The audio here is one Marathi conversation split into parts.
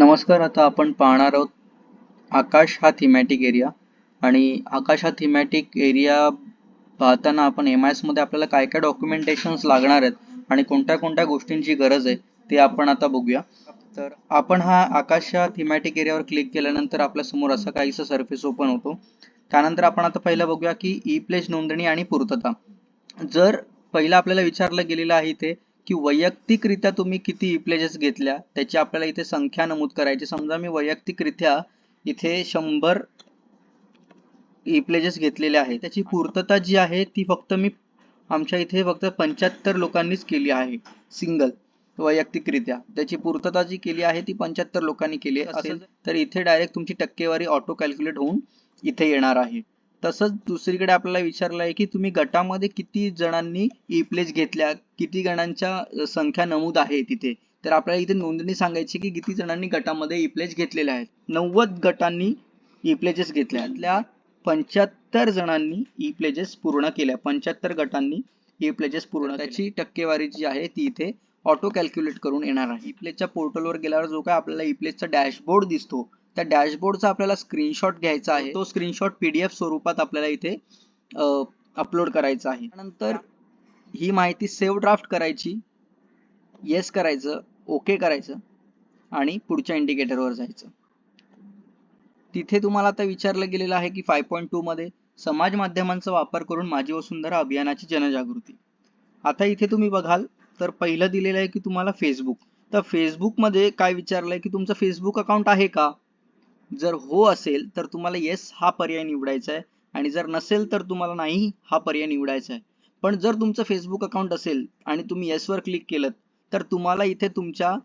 नमस्कार आता आपण पाहणार आहोत आकाश हा थिमॅटिक एरिया आणि आकाश हा थिमॅटिक एरिया पाहताना आपण एम आयमध्ये आपल्याला काय काय डॉक्युमेंटेशन्स लागणार आहेत आणि कोणत्या कोणत्या गोष्टींची गरज आहे ते आपण आता बघूया. तर आपण हा आकाश या थिमॅटिक एरियावर क्लिक केल्यानंतर आपल्यासमोर असा काहीसा सरफेस ओपन होतो. त्यानंतर आपण आता पहिलं बघूया की ई प्लेस नोंदणी आणि पूर्तता. जर पहिलं आपल्याला विचारलं गेलेलं आहे इथे की वैयक्तिकरित्या तुम्ही किती प्लेजेस घेतल्या? त्याची आपल्याला इथे संख्या नमूद करायची. समजा मी वैयक्तिकरित्या इथे शंभर ई प्लेजेस घेतलेले आहे त्याची पूर्तता जी आहे ती फक्त मी आमच्या इथे फक्त पंच्याहत्तर लोकांनीच केली आहे. सिंगल वैयक्तिकरित्या. त्याची पूर्तता जी केली आहे ती पंच्याहत्तर लोकांनी केली असेल तर इथे डायरेक्ट तुमची टक्केवारी ऑटो कॅल्क्युलेट होऊन इथे येणार आहे. तसंच दुसरीकडे आपल्याला विचारलं आहे की तुम्ही गटामध्ये किती जणांनी e ई प्लेस घेतल्या? किती जणांच्या संख्या नमूद आहे तिथे? तर आपल्याला इथे नोंदणी सांगायची की किती जणांनी गटामध्ये e ई प्लेस घेतलेल्या आहेत? नव्वद गटांनी e ई प्लेजेस घेतल्या. त्यातल्या पंच्याहत्तर जणांनी ई प्लेजेस पूर्ण केल्या. पंच्याहत्तर गटांनी ई प्लेजेस पूर्ण त्याची टक्केवारी जी आहे ती इथे ऑटो कॅल्क्युलेट करून येणार आहे. ई प्लेजच्या पोर्टलवर गेल्यावर जो काय आपल्याला ई प्लेजचा डॅशबोर्ड दिसतो त्या डॅशबोर्डचा आपल्याला स्क्रीनशॉट घ्यायचा आहे. तो स्क्रीनशॉट पीडीएफ स्वरूपात आपल्याला इथे अपलोड करायचा आहे. नंतर ही माहिती सेव्ह ड्राफ्ट करायची. येस करायचं ओके करायचं आणि पुढच्या इंडिकेटरवर जायचं. तिथे तुम्हाला आता विचारलं गेलेलं आहे की फाय पॉईंट टू मध्ये समाज माध्यमांचा वापर करून माझी वसुंधरा अभियानाची जनजागृती. आता इथे तुम्ही बघाल तर पहिलं दिलेलं आहे की तुम्हाला फेसबुक तर फेसबुकमध्ये काय विचारलंय की तुमचं फेसबुक अकाउंट आहे का? जर हो असेल तर तुम्हाला येस हा पर्याय निवडायचा आहे. आणि जर नसेल तर तुम्हाला नाही हा पर्याय निवडायचा आहे. पण जर तुमचं फेसबुक अकाउंट असेल आणि तुम्ही येसवर क्लिक केलं तर तुम्हाला इथे तुमच्या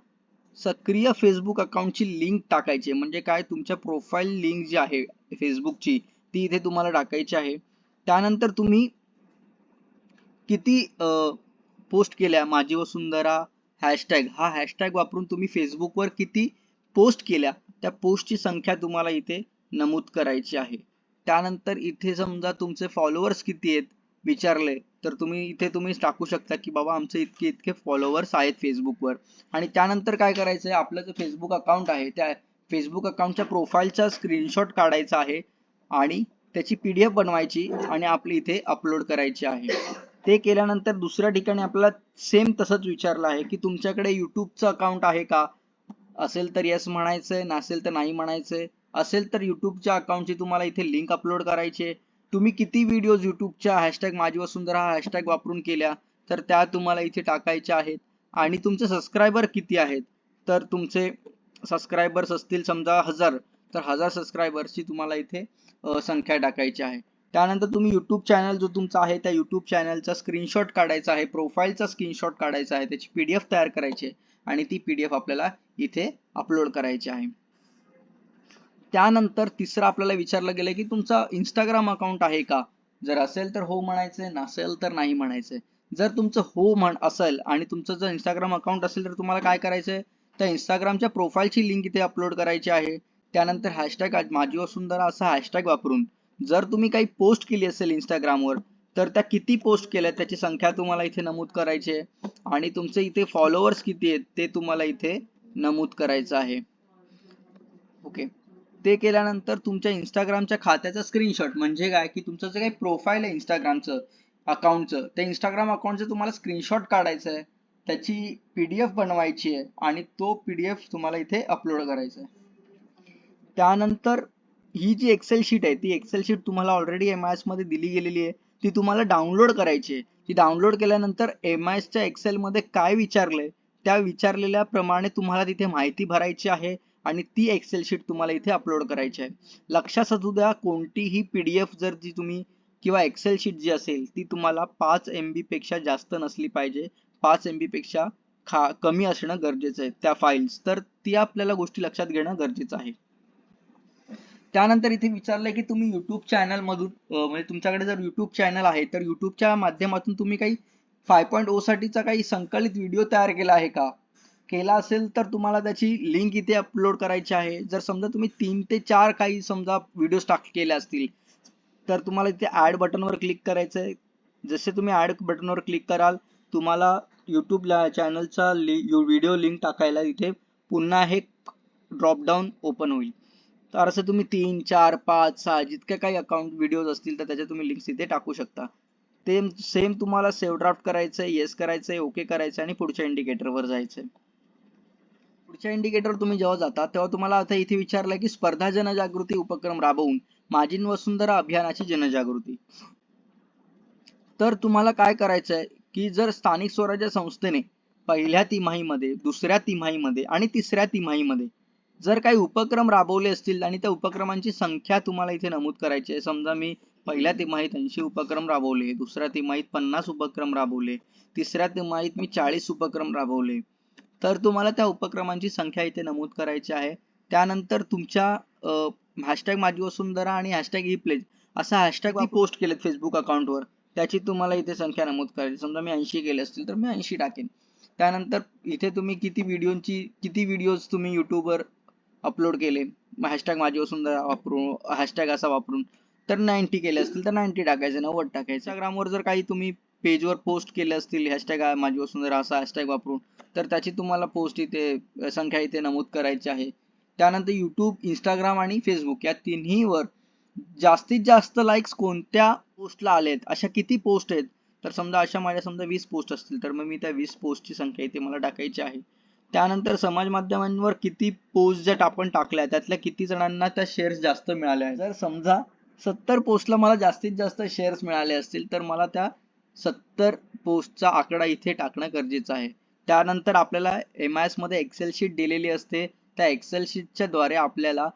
सक्रिय फेसबुक अकाउंटची लिंक टाकायची आहे. म्हणजे काय? तुमच्या प्रोफाईल लिंक जी आहे फेसबुकची ती इथे तुम्हाला टाकायची आहे. त्यानंतर तुम्ही किती पोस्ट केल्या? माझी वसुंधरा हॅशटॅग हा हॅशटॅग वापरून तुम्ही फेसबुकवर किती पोस्ट केल्या? त्या पोस्टची संख्या तुम्हाला इथे नमूद करायची आहे. त्यानंतर इथे समजा तुमचे फॉलोअर्स किती आहेत विचारले तर तुम्ही इथे तुम्ही टाकू शकता की बाबा आमचे इतके इतके फॉलोअर्स आहेत फेसबुकवर. आणि त्यानंतर काय करायचं आहे आपलं जे फेसबुक अकाउंट आहे त्या फेसबुक अकाउंटच्या प्रोफाईलचा स्क्रीनशॉट काढायचा आहे आणि त्याची पीडीएफ बनवायची आणि आपली इथे अपलोड करायची आहे. ते केल्यानंतर दुसऱ्या ठिकाणी आपल्याला सेम तसंच विचारलं आहे की तुमच्याकडे यूट्यूबचं अकाउंट आहे का? असेल तर येस म्हणायचंय नसेल तर नाही म्हणायचंय. असेल तर युट्यूबच्या अकाउंटची तुम्हाला इथे लिंक अपलोड करायची तुम्ही किती व्हिडिओज युट्यूबच्या हॅशटॅग माझी वसुंधरा हा हॅशटॅग वापरून केल्या तर त्या तुम्हाला इथे टाकायच्या आहेत. आणि तुमचे सबस्क्रायबर किती आहेत? तर तुमचे सबस्क्रायबर्स असतील समजा हजार तर हजार सबस्क्रायबर्सची तुम्हाला इथे संख्या टाकायची आहे. त्यानंतर तुम्ही यूट्यूब चॅनल जो तुमचा आहे त्या यूट्यूब चॅनलचा स्क्रीनशॉट काढायचा आहे प्रोफाईलचा स्क्रीनशॉट काढायचा आहे त्याची पीडीएफ तयार करायची आहे. आणि ती पीडीएफ आपल्याला इथे अपलोड करायची आहे. त्यानंतर तिसरं आपल्याला विचारलं गेलं की तुमचा इंस्टाग्राम अकाउंट आहे का? जर असेल तर हो म्हणायचंय नसेल तर नाही म्हणायचंय जर तुमचं हो म्हण असेल आणि तुमचं जर इंस्टाग्राम अकाउंट असेल तर तुम्हाला काय करायचंय? त्या इंस्टाग्रामच्या प्रोफाईलची लिंक इथे अपलोड करायची आहे. त्यानंतर हॅशटॅग माझी वसुंधरा असा हॅशटॅग वापरून जर तुम्ही काही पोस्ट केली असेल इंस्टाग्रामवर तर त्या किती पोस्ट केल्या? त्याची संख्या तुम्हाला इथे नमूद करायची आहे. आणि तुमचे इथे फॉलोअर्स किती आहेत ते तुम्हाला इथे नमूद करायचं आहे. ओके ते केल्यानंतर तुमच्या इंस्टाग्रामच्या खात्याचा स्क्रीनशॉट म्हणजे काय? की तुमचं जे काही प्रोफाईल आहे इंस्टाग्रामचं अकाउंटचं त्या इंस्टाग्राम अकाउंटचं तुम्हाला स्क्रीनशॉट काढायचं आहे. त्याची पीडीएफ बनवायची आहे आणि तो पीडीएफ तुम्हाला इथे अपलोड करायचा आहे. त्यानंतर ही जी एक्सेल शीट आहे ती एक्सेल शीट तुम्हाला ऑलरेडी एम आयमध्ये दिली गेलेली आहे. ती तुम्हाला डाउनलोड करायची आहे. ती डाउनलोड केल्यानंतर एम आय एसच्या एक्सेल मध्ये काय विचारले त्या विचारलेल्या प्रमाणे तुम्हाला तिथे माहिती भरायची आहे आणि ती एक्सेल शीट तुम्हाला इथे अपलोड करायची आहे. लक्षात असू द्या कोणतीही पीडीएफ जर जी तुम्ही किंवा एक्सेल शीट जी असेल ती तुम्हाला पाच एम बी पेक्षा जास्त नसली पाहिजे. पाच एम बी पेक्षा खा कमी असणं गरजेचं आहे त्या फाईल्स तर ती आपल्याला गोष्टी लक्षात घेणं गरजेचं आहे. त्यानंतर इथे विचारलंय की तुम्ही युट्यूब चॅनल मधून म्हणजे तुमच्याकडे जर युट्यूब चॅनल आहे तर युट्यूबच्या माध्यमातून तुम्ही काही फाय पॉईंट ओ साठीचा काही संकलित व्हिडिओ तयार केला आहे का? केला असेल तर तुम्हाला त्याची लिंक इथे अपलोड करायची आहे. जर समजा तुम्ही तीन ते चार काही समजा व्हिडिओ टाक केले असतील तर तुम्हाला इथे ऍड बटनवर क्लिक करायचं आहे जसे तुम्ही ऍड बटनवर क्लिक कराल तुम्हाला युट्यूब चॅनलचा व्हिडिओ लिंक टाकायला इथे पुन्हा हे ड्रॉपडाऊन ओपन होईल. तर असं तुम्ही तीन चार पाच सहा जितके काही अकाउंट व्हिडिओज असतील तर त्याच्या तुम्ही लिंक्स तिथे टाकू शकता. ते सेम तुम्हाला सेव्ह ड्राफ्ट करायचंय येस करायचंय ओके करायचं आणि पुढच्या इंडिकेटरवर आहे पुढच्या इंडिकेटर तुम्ही जेव्हा जाता तेव्हा तुम्हाला आता इथे विचारलं की स्पर्धा जनजागृती उपक्रम राबवून माझी वसुंधरा अभियानाची जनजागृती. तर तुम्हाला काय करायचंय की जर स्थानिक स्वराज्य संस्थेने पहिल्या तिमाहीमध्ये दुसऱ्या तिमाहीमध्ये आणि तिसऱ्या तिमाहीमध्ये जर काही उपक्रम राबवले असतील आणि त्या उपक्रमांची संख्या तुम्हाला इथे नमूद करायची आहे समजा मी पहिल्या तिमाहीत ऐंशी उपक्रम राबवले दुसऱ्या तिमाहीत पन्नास उपक्रम राबवले तिसऱ्या तिमाहीत मी चाळीस उपक्रम राबवले तर तुम्हाला त्या उपक्रमांची संख्या इथे नमूद करायची आहे. त्यानंतर तुमच्या हॅशटॅग माझी वसुंधरा आणि हॅशटॅग ही प्लेज असा हॅशटॅग पोस्ट केलेत फेसबुक अकाउंटवर त्याची तुम्हाला इथे संख्या नमूद करायची. समजा मी ऐंशी केले असतील तर मी ऐंशी टाकेन. त्यानंतर इथे तुम्ही किती व्हिडिओची किती व्हिडिओज तुम्ही युट्यूबवर अपलोड केले. हॅशटॅग माझी वसुंधरा वापरून हॅशटॅग असा वापरून तर नाईन्टी केले असतील तर नाईन्टी टाकायचे नव्वद टाकायचे. इंस्टाग्रामवर जर काही तुम्ही पेजवर पोस्ट केले असतील हॅशटॅग माझी वसुंधरा असा हॅशटॅग वापरून तर त्याची तुम्हाला पोस्ट इथे संख्या इथे नमूद करायची आहे. त्यानंतर यूट्यूब इंस्टाग्राम आणि फेसबुक या तिन्हीवर जास्तीत जास्त लाईक्स कोणत्या पोस्टला आलेत? अशा किती पोस्ट आहेत? तर समजा अशा माझ्या समजा वीस पोस्ट असतील तर मग मी त्या वीस पोस्टची संख्या इथे मला टाकायची आहे. त्यानंतर समाज माध्यमांवर किती पोस्ट ज्या आपण टाकल्या त्यातल्या किती जणांना त्या शेअर्स जास्त मिळाल्या आहेत? जर समजा सत्तर पोस्टला मला जास्तीत जास्त शेअर्स मिळाले असतील तर मला त्या सत्तर पोस्टचा आकडा इथे टाकणं गरजेचं आहे. त्यानंतर आपल्याला एम आय एसमध्ये एक्सेल शीट दिलेली असते. त्या एक्सेल शीटच्या द्वारे आपल्याला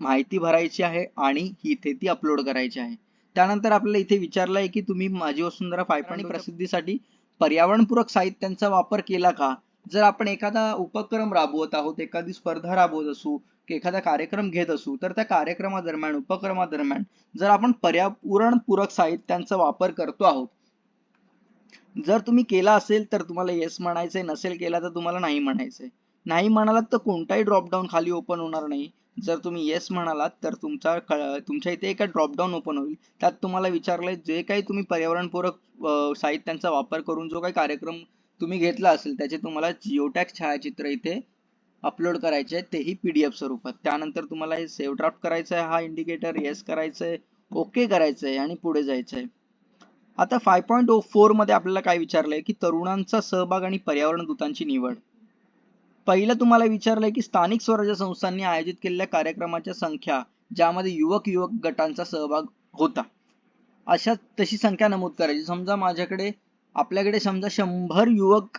माहिती भरायची आहे आणि इथे ती अपलोड करायची आहे. त्यानंतर आपल्याला इथे विचारलं आहे की तुम्ही माझी वसुंधरा फायपाणी प्रसिद्धीसाठी पर्यावरणपूरक साहित्यांचा वापर केला का? जर आपण एखादा उपक्रम राबवत आहोत एखादी स्पर्धा राबवत असू की एखादा कार्यक्रम घेत असू तर त्या कार्यक्रमादरम्यान उपक्रमादरम्यान जर आपण पर्यावरणपूरक साहित्यांचा वापर करतो आहोत जर तुम्ही केला असेल तर तुम्हाला येस म्हणायचंय नसेल केला तर तुम्हाला नाही म्हणायचंय. नाही म्हणालात तर कोणताही ड्रॉपडाऊन खाली ओपन होणार नाही. जर तुम्ही येस म्हणालात तर तुमचा तुमच्या इथे एका ड्रॉपडाऊन ओपन होईल. त्यात तुम्हाला विचारलंय जे काही तुम्ही पर्यावरणपूरक साहित्यांचा वापर करून जो काही कार्यक्रम तुम्ही घेतला असेल त्याचे तुम्हाला जिओटॅक्स छायाचित्र इथे अपलोड करायचे आहे तेही पीडीएफ स्वरूपात. त्यानंतर तुम्हाला हे सेव्ह ड्राफ्ट करायचं आहे हा इंडिकेटर येस करायचं आहे ओके करायचं आहे आणि पुढे जायचं आहे. आता फाय पॉईंट ओ फोरमध्ये आपल्याला काय विचारलंय की तरुणांचा सहभाग आणि पर्यावरण दूतांची निवड. पहिलं तुम्हाला विचारलंय की स्थानिक स्वराज्य संस्थांनी आयोजित केलेल्या कार्यक्रमाच्या संख्या ज्यामध्ये युवक युवक गटांचा सहभाग होता. अशा तशी संख्या नमूद करायची. समजा माझ्याकडे आपल्याकडे समजा शंभर युवक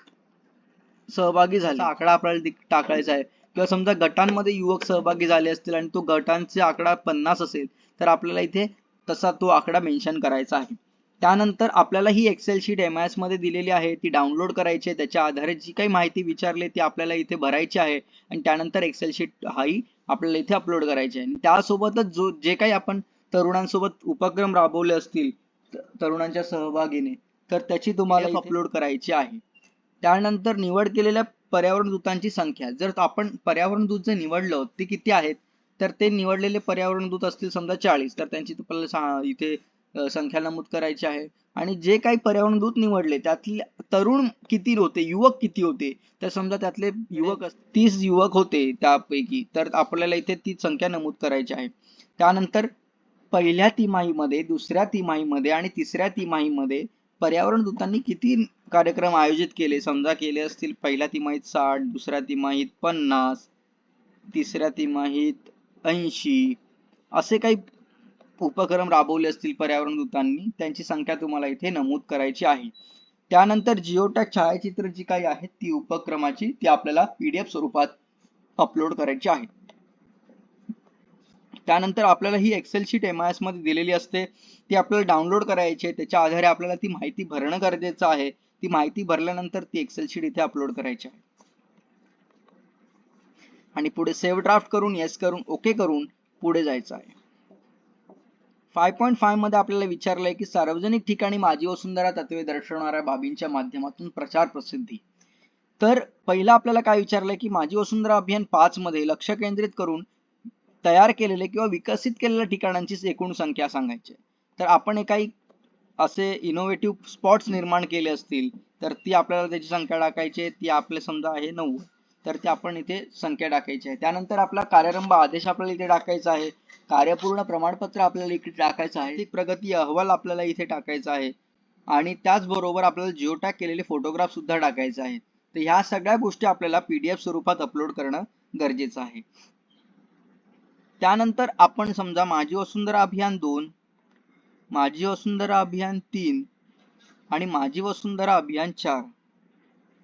सहभागी झाले. आकडा आपल्याला टाकायचा आहे. किंवा समजा गटांमध्ये युवक सहभागी झाले असतील आणि तो गटांचा आकडा पन्नास असेल तर आपल्याला इथे तसा तो आकडा मेन्शन करायचा आहे. त्यानंतर आपल्याला ही एक्सेल शीट एम आय एसमध्ये दिलेली आहे. ती डाउनलोड करायची आहे. त्याच्या आधारे जी काही माहिती विचारली ती आपल्याला इथे भरायची आहे. आणि त्यानंतर एक्सेल शीट हाही आपल्याला इथे अपलोड करायची आहे. आणि त्यासोबतच जो जे काही आपण तरुणांसोबत उपक्रम राबवले असतील तरुणांच्या सहभागीने तर त्याची तुम्हाला अपलोड करायची आहे. त्यानंतर निवड केलेल्या पर्यावरण दूतांची संख्या. जर आपण पर्यावरण दूत जर निवडलं ते किती आहेत? तर ते निवडलेले पर्यावरण दूत असतील समजा चाळीस. तर त्यांची तुम्हाला इथे संख्या नमूद करायची आहे. आणि जे काही पर्यावरण दूत निवडले त्यातले तरुण किती होते? युवक किती होते? तर समजा त्यातले युवक तीस युवक होते त्यापैकी. तर आपल्याला इथे ती संख्या नमूद करायची आहे. त्यानंतर पहिल्या तिमाहीमध्ये दुसऱ्या तिमाहीमध्ये आणि तिसऱ्या तिमाहीमध्ये पर्यावरण दूतांनी किती कार्यक्रम आयोजित केले? समजा केले असतील पहिल्या तिमाहीत साठ दुसऱ्या तिमाहीत पन्नास तिसऱ्या तिमाहीत ऐंशी. असे काही उपक्रम राबवले असतील पर्यावरण दूतांनी? त्यांची संख्या तुम्हाला इथे नमूद करायची आहे. त्यानंतर जिओटॅक छायाचित्र जी काही आहेत ती उपक्रमाची ती आपल्याला पीडीएफ स्वरूपात अपलोड करायची आहे. त्यानंतर आपल्याला ही एक्सेल शीट एम आय एसमध्ये दिलेली असते. ती आपल्याला डाउनलोड करायची आहे. त्याच्या आधारे आपल्याला ती माहिती भरणं गरजेचं आहे. ती माहिती भरल्यानंतर ती एक्सेल शीट इथे अपलोड करायची आहे. आणि पुढे सेव्ह ड्राफ्ट करून येस करून ओके करून पुढे जायचं आहे. फाय पॉईंट फायमध्ये आपल्याला विचारलंय की सार्वजनिक ठिकाणी माझी वसुंधरा तत्वे दर्शवणाऱ्या बाबींच्या माध्यमातून प्रचार प्रसिद्धी. तर पहिला आपल्याला काय विचारलंय की माझी वसुंधरा अभियान पाच मध्ये लक्ष केंद्रित करून तयार केलेले किंवा विकसित केलेल्या ठिकाणांची एकूण संख्या सांगायची तर आपण काही असे इनोव्हेटिव्ह स्पॉट्स निर्माण केले असतील तर ती आपल्याला त्याची संख्या टाकायची ती आपले समजा आहे नव्वद. तर ते आपण इथे संख्या टाकायची आहे. त्यानंतर आपला कार्यारंभ आदेश आपल्याला इथे टाकायचा आहे. कार्यपूर्ण प्रमाणपत्र आपल्याला इथे टाकायचं आहे. प्रगती अहवाल आपल्याला इथे टाकायचा आहे. आणि त्याचबरोबर आपल्याला जिओ टॅग केलेले फोटोग्राफ सुद्धा टाकायचे आहे. तर ह्या सगळ्या गोष्टी आपल्याला पीडीएफ स्वरूपात अपलोड करणं गरजेचं आहे. त्यानंतर आपण समजा माझी वसुंधरा अभियान दोन माझी वसुंधरा अभियान तीन आणि माझी वसुंधरा अभियान चार.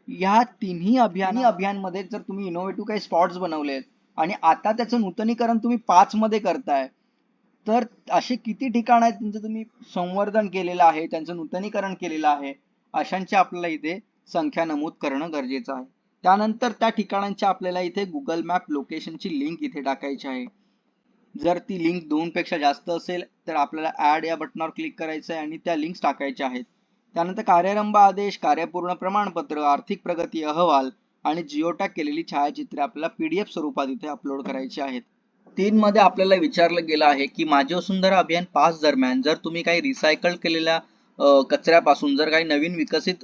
या तिन्ही अभियान अभियानमध्ये जर तुम्ही इनोव्हेटिव्ह काही स्पॉट्स बनवले आणि आता त्याचं नूतनीकरण तुम्ही पाच मध्ये करताय तर असे किती ठिकाण आहेत त्यांचं तुम्ही संवर्धन केलेलं आहे त्यांचं नूतनीकरण केलेलं आहे अशांची आपल्याला इथे संख्या नमूद करणं गरजेचं आहे. त्यानंतर त्या ठिकाणांची आपल्याला इथे गुगल मॅप लोकेशनची लिंक इथे टाकायची आहे. जर ती लिंक दोन पेक्षा जास्त असेल तर आपल्याला ॲड या बटनावर क्लिक करायचं आहे आणि त्या लिंक्स टाकायच्या आहेत. त्यानंतर कार्यारंभ आदेश कार्यपूर्ण प्रमाणपत्र आर्थिक प्रगती अहवाल आणि जिओटॅग केलेली छायाचित्रे आपल्याला पीडीएफ स्वरूपात इथे अपलोड करायची आहेत. तीन मध्ये आपल्याला विचारलं गेलं आहे की माझे सुंदर अभियान पाच दरम्यान जर तुम्ही काही रिसायकल केलेल्या कचऱ्यापासून जर काही नवीन विकसित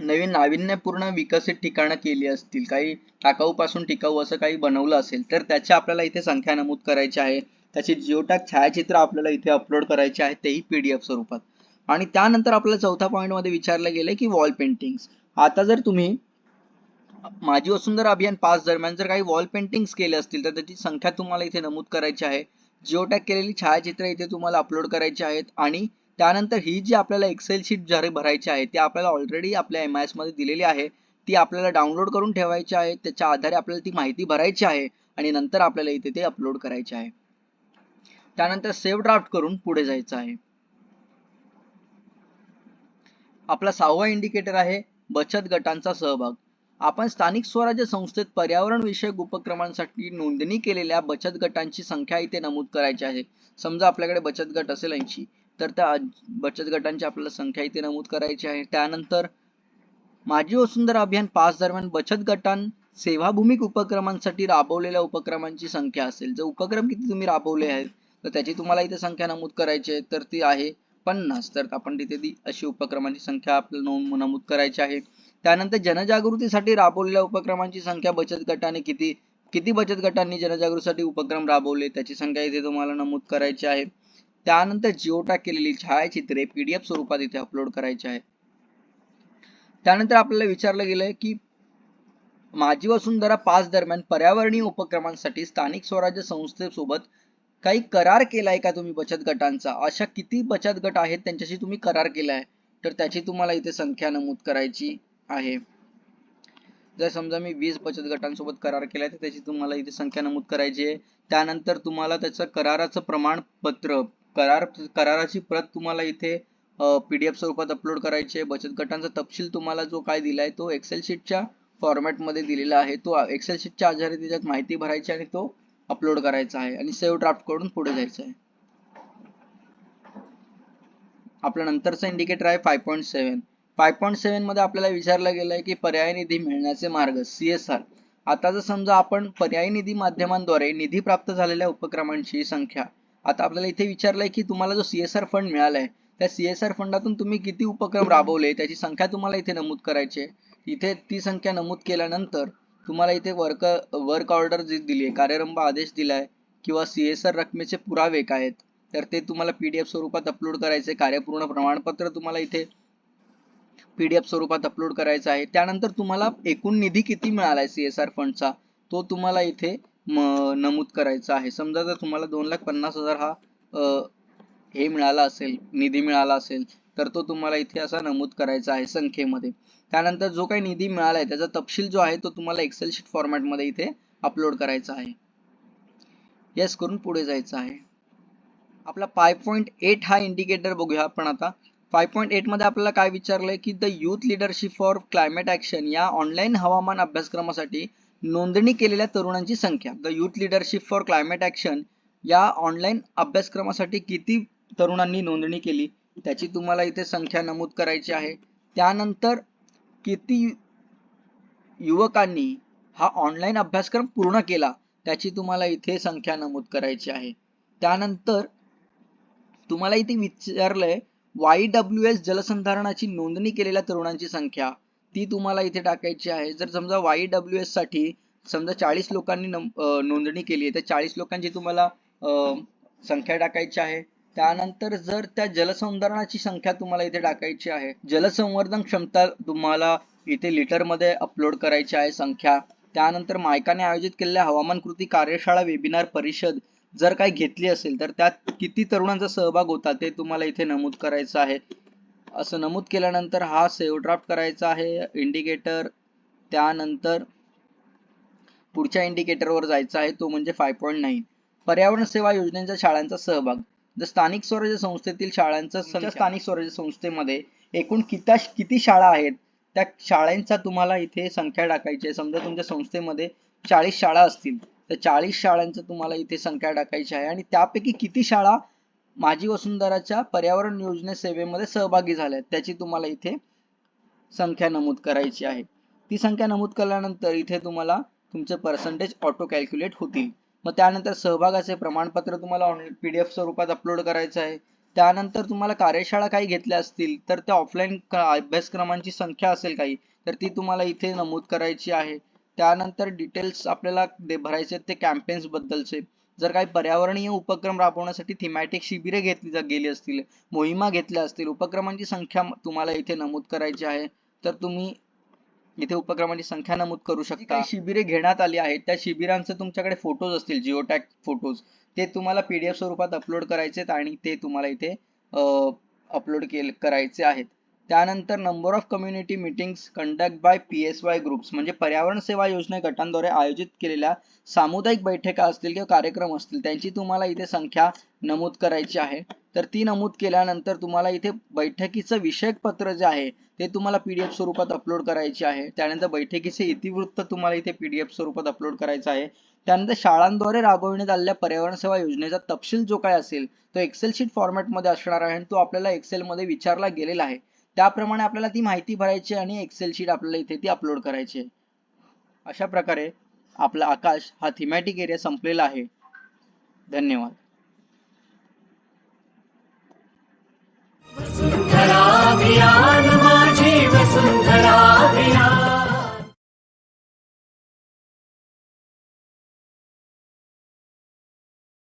नवीन नाविन्यपूर्ण विकसित ठिकाणं केली असतील काही टाकाऊ पासून टिकाऊ असं काही बनवलं असेल तर त्याची आपल्याला इथे संख्या नमूद करायची आहे. त्याची जिओटॅग छायाचित्र आपल्याला इथे अपलोड करायचे आहे तेही पीडीएफ स्वरूपात. आणि त्यानंतर आपल्याला चौथ्या पॉईंटमध्ये विचारलं गेलं की वॉल पेंटिंग्स आता जर तुम्ही माझी वसुंधरा अभियान पाच दरम्यान जर काही वॉल पेंटिंग्स केले असतील तर त्याची संख्या तुम्हाला इथे नमूद करायची आहे. जिओटॅग केलेली छायाचित्र इथे तुम्हाला अपलोड करायची आहेत आणि त्यानंतर ही जी आपल्याला एक्सेल शीट जरी भरायची आहे ती आपल्याला ऑलरेडी आपल्या एम आय एसमध्ये दिलेली आहे. ती आपल्याला डाउनलोड करून ठेवायची आहे. त्याच्या आधारे आपल्याला ती माहिती भरायची आहे आणि नंतर आपल्याला इथे ते अपलोड करायचे आहे. त्यानंतर सेव्ह ड्राफ्ट करून पुढे जायचं आहे. आपला सहावा इंडिकेटर आहे बचत गटांचा सहभाग. आपण स्थानिक स्वराज्य संस्थेत पर्यावरण विषयक उपक्रमांसाठी नोंदणी केलेल्या बचत गटांची संख्या इथे नमूद करायची आहे. समजा आपल्याकडे बचत गट असेल ऐंशी. तर त्या बचत गटांची आपल्याला संख्या इथे नमूद करायची आहे. त्यानंतर माझी वसुंधरा अभियान पाच दरम्यान बचत गटां सेवाभूमिक उपक्रमांसाठी राबवलेल्या उपक्रमांची संख्या असेल. जर उपक्रम किती तुम्ही राबवले आहेत तर त्याची तुम्हाला इथे संख्या नमूद करायची आहे तर ती आहे पन्नास. तर आपण तिथे ती अशी उपक्रमांची संख्या आपल्याला नोंद नमूद करायची आहे. त्यानंतर जनजागृतीसाठी राबवलेल्या उपक्रमांची संख्या बचत गटाने किती किती बचत गटांनी जनजागृतीसाठी उपक्रम राबवले त्याची संख्या इथे तुम्हाला नमूद करायची आहे. त्यानंतर जिओटा केलेली छायाचित्रे पीडीएफ स्वरूपात इथे अपलोड करायची आहे. त्यानंतर आपल्याला विचारलं गेलंय की माझी वसुंधरा पाच दरम्यान पर्यावरणीय उपक्रमांसाठी स्थानिक स्वराज्य संस्थेसोबत काही करार केलाय का तुम्ही बचत गटांचा? अशा किती बचत गट आहेत त्यांच्याशी तुम्ही करार केलाय? तर त्याची तुम्हाला इथे संख्या नमूद करायची आहे. जर समजा मी वीस बचत गटांसोबत करार केलाय तर त्याची तुम्हाला इथे संख्या नमूद करायची आहे. त्यानंतर तुम्हाला त्याचं कराराचं प्रमाणपत्र करार कराराची प्रत तुम्हाला इथे पीडीएफ स्वरूपात अपलोड करायची आहे. बचत गटांचा तपशील तुम्हाला जो काय दिलाय तो एक्सेल शीटच्या फॉर्मॅटमध्ये दिलेला आहे. तो एक्सेल शीटच्या आधारे त्याच्यात माहिती भरायची आणि तो अपलोड करायचा आहे. आणि सेव्ह ड्राफ्ट करून पुढे जायचं आहे. आपलं नंतरचा इंडिकेटर आहे five point seven five point सेव्हनमध्ये आपल्याला विचारलं गेलं आहे की पर्यायी निधी मिळण्याचे मार्ग सीएसआर आता जर समजा आपण पर्यायी निधी माध्यमांद्वारे निधी प्राप्त झालेल्या उपक्रमांची संख्या आता आपल्याला इथे विचारलंय की तुम्हाला जो सीएसआर फंड मिळालाय त्या सीएसआर फंडातून तुम्ही किती उपक्रम राबवले? त्याची संख्या तुम्हाला इथे नमूद करायची आहे. इथे ती संख्या नमूद केल्यानंतर तुम्हाला इथे वर्क वर्क ऑर्डर जी दिली आहे कार्यरंभ आदेश दिलाय किंवा सीएसआर रकमेचे पुरावे काय आहेत तर ते तुम्हाला पीडीएफ स्वरूपात अपलोड करायचे कार्यपूर्ण प्रमाणपत्र तुम्हाला इथे पीडीएफ स्वरूपात अपलोड करायचं आहे. त्यानंतर तुम्हाला एकूण निधी किती मिळालाय सीएसआर फंडचा तो तुम्हाला इथे नमूद करायचं आहे. समजा जर तुम्हाला दोन लाख पन्नास हजार हा हे मिळाला असेल निधी मिळाला असेल तर तो तुम्हाला इथे असा नमूद करायचा आहे संख्येमध्ये. त्यानंतर जो काही निधी मिळालाय त्याचा तपशील जो आहे तो तुम्हाला एक्सेल शीट फॉर्मॅटमध्ये इथे अपलोड करायचा आहे. येस करून पुढे जायचं आहे. आपला फाय पॉईंट एट हा इंडिकेटर बघूया आपण आता. फाय पॉईंट एटमध्ये आपल्याला काय विचारलंय की the youth leadership for climate action या ऑनलाईन हवामान अभ्यासक्रमासाठी नोंदणी केलेल्या तरुणांची संख्या. The youth leadership for climate action या ऑनलाईन अभ्यासक्रमासाठी किती तरुणांनी नोंदणी केली? त्याची तुम्हाला इथे संख्या नमूद करायची आहे. त्यानंतर किती युवकांनी हा ऑनलाईन अभ्यासक्रम पूर्ण केला? त्याची तुम्हाला इथे संख्या नमूद करायची आहे. त्यानंतर तुम्हाला इथे विचारलंय वाय डब्ल्यू एस जलसंधारणाची नोंदणी केलेल्या तरुणांची संख्या. ती तुम्हाला इथे टाकायची आहे. जर समजा वाय डब्ल्यू एससाठी समजा चाळीस लोकांनी नोंदणी केली आहे तर चाळीस लोकांची तुम्हाला संख्या टाकायची आहे. त्यानंतर जर त्या जलसंधारणाची संख्या तुम्हाला इथे टाकायची आहे जलसंवर्धन क्षमता तुम्हाला इथे लिटरमध्ये अपलोड करायची आहे संख्या. त्यानंतर मायकाने आयोजित केलेल्या हवामान कृती कार्यशाळा वेबिनार परिषद जर काही घेतली असेल तर त्यात किती तरुणांचा सहभाग होता ते तुम्हाला इथे नमूद करायचं आहे. असं नमूद केल्यानंतर हा सेव्ह ड्राफ्ट करायचा आहे. इंडिकेटर त्यानंतर पुढच्या इंडिकेटरवर जायचा आहे तो म्हणजे फाय पॉईंट नाईन पर्यावरण सेवा योजनेच्या शाळांचा सहभाग. जर स्थानिक स्वराज्य संस्थेतील शाळांचा स्थानिक स्वराज्य संस्थेमध्ये एकूण किती किती शाळा आहेत त्या शाळांचा तुम्हाला इथे संख्या टाकायची आहे. समजा तुमच्या संस्थेमध्ये चाळीस शाळा असतील तर चाळीस शाळांचं तुम्हाला इथे संख्या टाकायची आहे आणि त्यापैकी किती शाळा माझी वसुंधराच्या पर्यावरण योजने सेवेमध्ये सहभागी झाल्या आहेत त्याची तुम्हाला इथे संख्या नमूद करायची आहे. ती संख्या नमूद केल्यानंतर इथे तुम्हाला तुमचे पर्सेंटेज ऑटो कॅल्क्युलेट होतील. मग त्यानंतर सहभागाचे प्रमाणपत्र तुम्हाला पीडीएफ स्वरूपात अपलोड करायचं आहे. त्यानंतर तुम्हाला कार्यशाळा काही घेतल्या असतील तर त्या ऑफलाईन अभ्यासक्रमांची संख्या असेल काही तर ती तुम्हाला इथे नमूद करायची आहे. त्यानंतर डिटेल्स आपल्याला दे- भरायचे आहेत ते कॅम्पेन्स बद्दलचे. जर काही पर्यावरणीय उपक्रम राबवण्यासाठी थीमॅटिक शिबिरे घेतली गेली असतील मोहिमा घेतल्या असतील उपक्रमांची संख्या तुम्हाला इथे नमूद करायची आहे तर तुम्ही इथे उपक्रमांची संख्या नमूद करू शकता. शिबिरे घेण्यात आली आहेत त्या शिबिरांचे तुमच्याकडे फोटोज असतील जिओ टॅग फोटोज ते तुम्हाला पीडीएफ स्वरूपात अपलोड करायचे आहेत आणि ते तुम्हाला इथे अपलोड केले करायचे आहेत. त्यानंतर number of community meetings conduct by P S Y groups म्हणजे पर्यावरण सेवा योजना गटांद्वारे आयोजित केलेल्या सामुदायिक बैठका असतील किंवा कार्यक्रम असतील त्यांची तुम्हाला इथे संख्या नमूद करायची आहे. तर ती नमूद केल्यानंतर तुम्हाला इथे बैठकीचं विषयक पत्र जे आहे ते तुम्हाला पीडीएफ स्वरूपात अपलोड करायचे आहे. त्यानंतर बैठकीचे इतिवृत्त तुम्हाला इथे पीडीएफ स्वरूपात अपलोड करायचं आहे. त्यानंतर शाळांद्वारे राबविण्यात आलेल्या पर्यावरण सेवा योजनेचा तपशील जो काय असेल तो एक्सेल शीट फॉर्मॅटमध्ये असणार आहे आणि तो आपल्याला एक्सेल मध्ये विचारला गेलेला आहे. त्याप्रमाणे आपल्याला ती माहिती भरायची आणि एक्सेल शीट आपल्याला इथे ती अपलोड करायची आहे. अशा प्रकारे आपला आकाश हा थिमॅटिक एरिया संपलेला आहे. धन्यवाद. वसुंधरा अभियान माझे वसुंधरा अभियान.